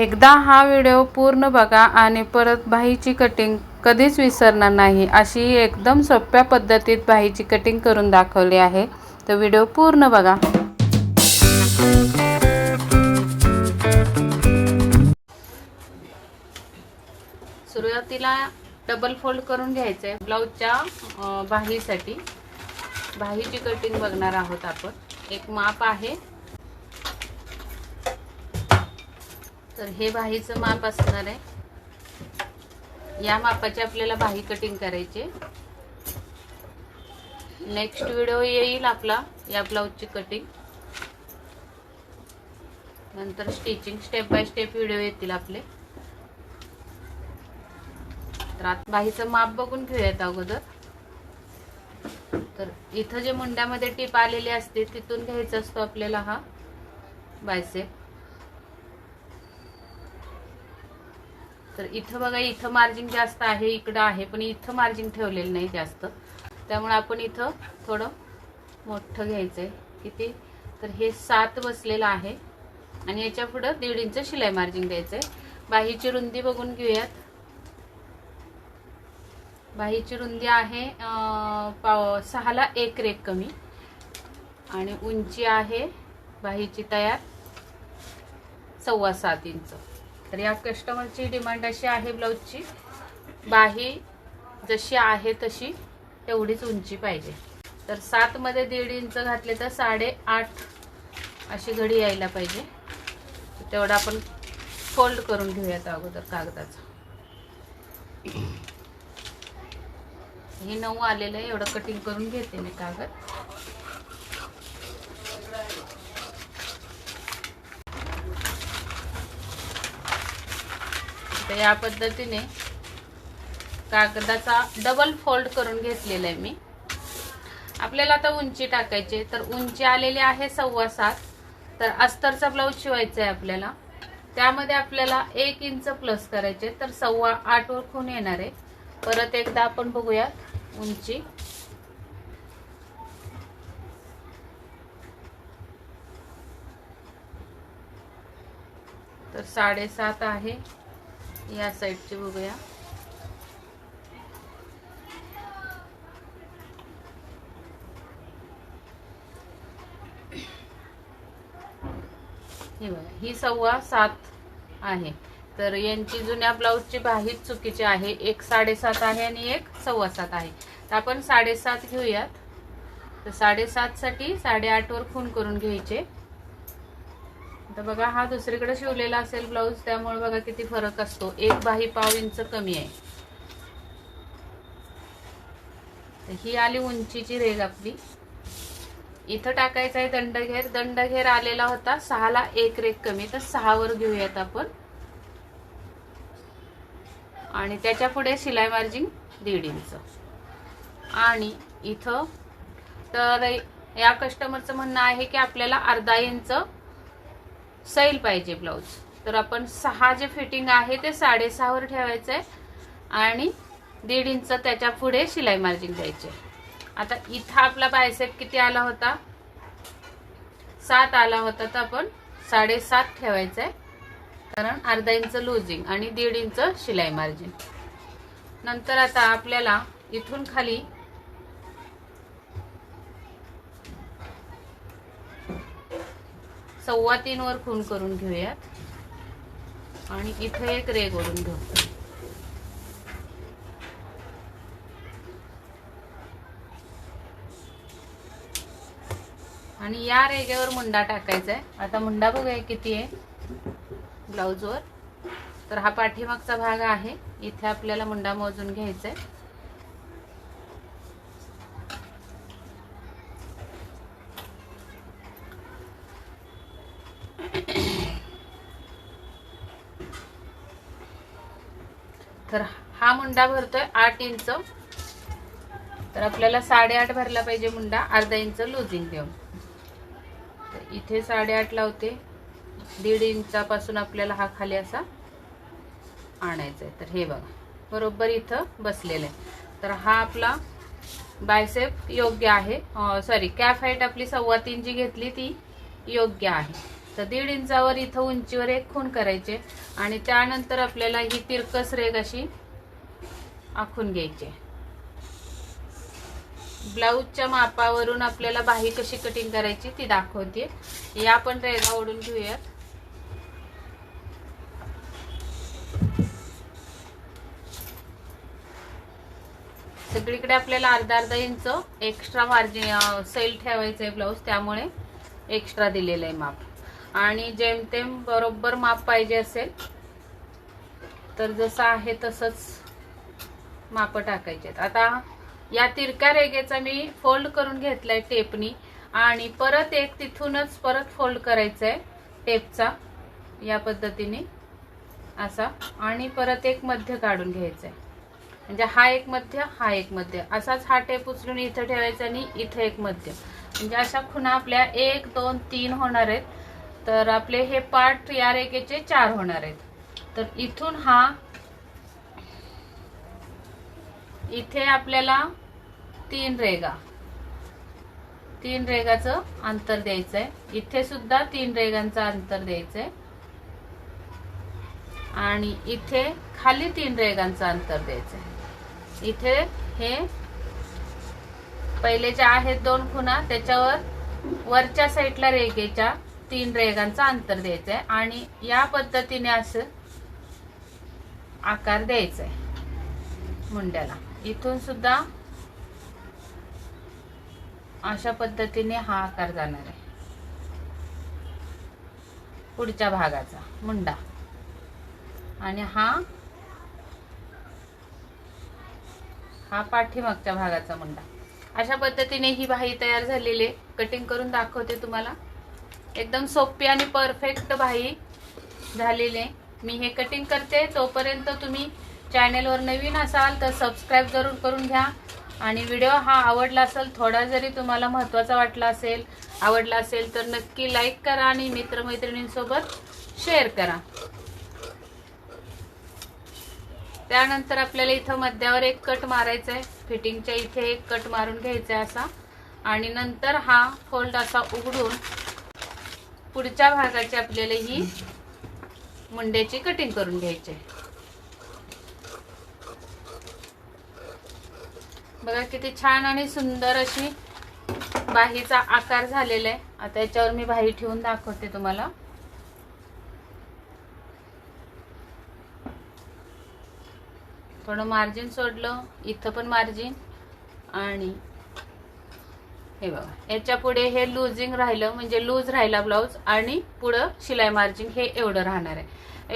एकदा हा व्हिडिओ पूर्ण बघा आणि परत भाईची कटिंग कधीच विसरणार नाही. अशी एकदम सोप्या पद्धतीत भाईची कटिंग करून दाखवली आहे. तर व्हिडिओ पूर्ण बघा. सुरुवातीला डबल फोल्ड करून घ्यायचं आहे ब्लाऊजच्या बाहीसाठी बाहीची कटिंग बघणार आहोत आपण. एक माप आहे. तर हे बाहीचं माप असणार आहे. या मापाची आपल्याला बाही कटिंग करायची नेक्स्ट व्हिडिओ येईल आपला या ब्लाऊजची कटिंग नंतर stitching step by step video येतील आपले. तर आता बाहीचं माप बघून घेऊयात अगोदर. तर इथं जे मुंड्यामध्ये टीप आलेली असते तिथून घ्यायचा असतो आपल्याला हा बायसेप तर इथं बघा इथं मार्जिन जास्त आहे इकडं आहे पण इथं मार्जिन ठेवलेलं नाही जास्त. त्यामुळे आपण इथं थोडं मोठं आहे किती? तर हे सात बसलेलं आहे. आणि याच्या पुढं दीड इंच शिलाई मार्जिन द्यायचं आहे बाहीची रुंदी बघून घेऊयात. बाहीची रुंदी आहे पाव सहाला एक रेक कमी. आणि उंची आहे बाहीची तयार सव्वा सात इंच. तर या कस्टमरची डिमांड अशी आहे ब्लाऊजची बाही जशी आहे तशी तेवढीच उंची पाहिजे. तर सातमध्ये दीड इंच घातले तर साडे आठ अशी घडी यायला पाहिजे. तेवढं आपण फोल्ड करून घेऊयात अगोदर कागदाचं. हे नऊ आलेलं आहे एवढं कटिंग करून घेते मी कागद. तर या पद्धतीने कागदाचा डबल फोल्ड करून घेतलेला आहे मी. आपल्याला आता उंची टाकायची तर उंची आलेली आहे सव्वा सात. तर अस्तरचा ब्लाऊज शिवायचा आहे आपल्याला. त्यामध्ये आपल्याला एक इंच प्लस करायचे तर सव्वा आठ वर खून येणार आहे. परत एकदा आपण बघूयात उंची. तर साडेसात आहे. या साईडची बघूया. हे बघा ही सव्वा सात आहे. तर यांची जुन्या ब्लाऊजची बाहीच चुकीची आहे. एक साडेसात आहे आणि एक सव्वा सात आहे. तर आपण साडेसात घेऊयात. तर साडेसात साठी साडेआठ वर खून करून घ्यायचे. आता बघा हा दुसरीकडे शिवलेला असेल ब्लाऊज त्यामुळे बघा किती फरक असतो. एक बाही पाव इंच कमी आहे. ही आली उंचीची रेग आपली. इथं टाकायचा आहे दंडघेर. दंडघेर आलेला होता. सहाला एक रेग कमी. तर सहावर घेऊयात आपण. आणि त्याच्या पुढे शिलाई मार्जिन दीड इंच. आणि इथं तर या कस्टमरचं म्हणणं आहे की आपल्याला अर्धा इंच सैल पाहिजे ब्लाऊज. तर आपण सहा जे फिटिंग आहे ते साडेसहावर ठेवायचं आहे आणि दीड इंच त्याच्या पुढे शिलाई मार्जिन द्यायचे. आता इथं आपला बायसेप किती आला होता? सात आला होता तर आपण साडेसात ठेवायचं आहे कारण अर्धा इंच लुजिंग आणि दीड इंच शिलाई मार्जिन. नंतर आता आपल्याला इथून खाली सव्वा तीन वर खून करून घेऊयात. आणि इथे एक रे करून घेऊ. आणि या रेगेवर मुंडा टाकायचा आहे आता मुंडा बघूया किती आहे. ब्लाऊजवर. तर हा पाठीमागचा भाग आहे. इथे आपल्याला मुंडा मोजून घ्यायचा आहे तर हा मुंडा भरतोय आठ इंच. तर आपल्याला साडेआठ भरला पाहिजे मुंडा अर्धा इंच लुझिंग देऊन. तर इथे साडेआठ लावते. दीड इंचापासून आपल्याला हा खाली असा आणायचा आहे. तर हे बघा बरोबर इथं बसलेलं आहे. तर हा आपला बायसेप योग्य आहे. सॉरी कॅफ हाईट आपली सव्वा तीन जी घेतली ती योग्य आहे. तर दीड इंचावर इथं उंचीवर एक खून करायचे आणि त्यानंतर आपल्याला ही तिरकस रेग अशी आखून घ्यायची. ब्लाऊजच्या मापावरून आपल्याला बाही कशी कटिंग करायची ती दाखवते. या आपण रेगा ओढून घेऊयात. सगळीकडे आपल्याला अर्धा अर्धा इंच एक्स्ट्रा मार्जिन सैल ठेवायचं आहे ब्लाऊज त्यामुळे एक्स्ट्रा दिलेलं आहे माप. आणि जेमतेम बरोबर माप पाहिजे असेल तर जसं आहे तसंच माप टाकायचे आता या तिरक्या रेगेचा मी फोल्ड करून घेतलाय टेपनी आणि परत एक तिथूनच परत फोल्ड करायचा आहे टेपचा या पद्धतीने असा आणि परत एक मध्य काढून घ्यायचा आहे म्हणजे हा एक मध्य हा एक मध्य. असाच हा टेप उचलून इथं ठेवायचा आणि इथं एक मध्य. म्हणजे अशा खुणा आपल्या एक दोन तीन होणार आहेत. तर आपले हे पार्ट या रेखेचे चार होणार आहेत. तर इथून हा इथे आपल्याला तीन रेगा तीन रेगाचं अंतर द्यायचंय. इथे सुद्धा तीन रेगांचं अंतर द्यायचंय. आणि इथे खाली तीन रेगांचं अंतर द्यायचंय. इथे हे पहिले जे आहेत दोन खुणा त्याच्यावर वरच्या साईडला रेगेच्या तीन रेगांचं अंतर द्यायचंय आणि या पद्धतीने असं आकार द्यायचा आहे मुंड्याला. इथून सुद्धा अशा पद्धतीने हा आकार जाणार आहे. पुढच्या भागाचा मुंडा. आणि हा हा पाठीमागच्या भागाचा मुंडा. अशा पद्धतीने ही बाही तयार झालेली आहे. कटिंग करून दाखवते तुम्हाला. एकदम सोपी आणि परफेक्ट भाई झालेली आहे. मी हे कटिंग करते तोपर्यंत तुम्ही चॅनेलवर नवीन असाल तर सबस्क्राईब जरूर करून घ्या. आणि व्हिडिओ हा आवडला असेल थोडा जरी तुम्हाला महत्त्वाचा वाटला असेल आवडला असेल तर नक्की लाईक करा आणि मित्रमैत्रिणींसोबत शेअर करा. त्यानंतर आपल्याला इथं मध्यावर एक कट मारायचा आहे फिटिंगच्या इथे एक कट मारून घ्यायचा आहे असा. आणि नंतर हा फोल्ड असा उघडून पुढच्या भागाची आपल्याला ही मुंड्याची कटिंग करून घ्यायची आहे. बघा किती छान आणि सुंदर अशी बाहीचा आकार झालेला आहे. आता याच्यावर मी बाही ठेवून दाखवते तुम्हाला. थोडं मार्जिन सोडलं इथं पण मार्जिन आणि हे बघा. याच्यापुढे हे लुजिंग राहिलं म्हणजे लूज राहिला ब्लाऊज आणि पुढं शिलाई मार्जिंग हे एवढं राहणार आहे.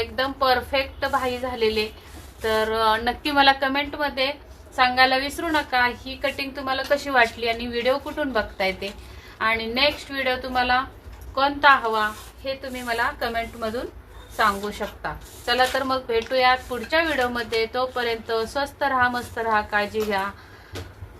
एकदम परफेक्ट भाई झालेले. तर नक्की मला कमेंटमध्ये सांगायला विसरू नका. ही कटिंग तुम्हाला कशी वाटली आणि व्हिडिओ कुठून बघताय ते? आणि नेक्स्ट व्हिडिओ तुम्हाला कोणता हवा हे तुम्ही मला कमेंटमधून सांगू शकता. चला तर मग भेटूयात पुढच्या व्हिडिओमध्ये तोपर्यंत स्वस्त राहा मस्त राहा काळजी घ्या.